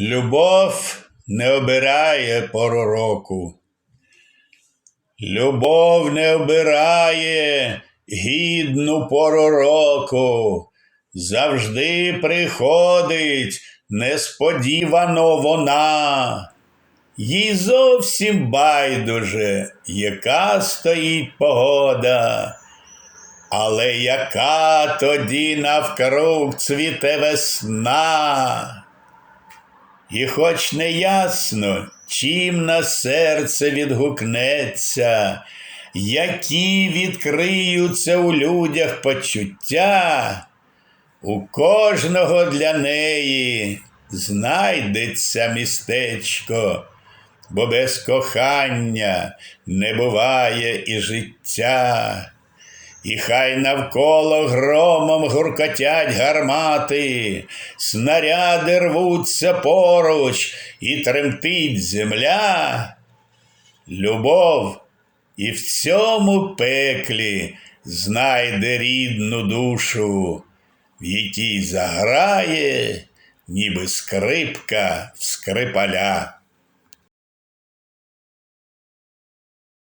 Любов не обирає пору року. Любов не обирає гідну пору року. Завжди приходить несподівано вона. Їй зовсім байдуже, яка стоїть погода. Але яка тоді навкруг цвіте весна? І хоч не ясно, чим на серце відгукнеться, які відкриються у людях почуття, у кожного для неї знайдеться містечко, бо без кохання не буває і життя. І хай навколо громом гуркотять гармати, снаряди рвуться поруч і тремтить земля. Любов і в цьому пеклі знайде рідну душу, в якій заграє, ніби скрипка в скрипаля.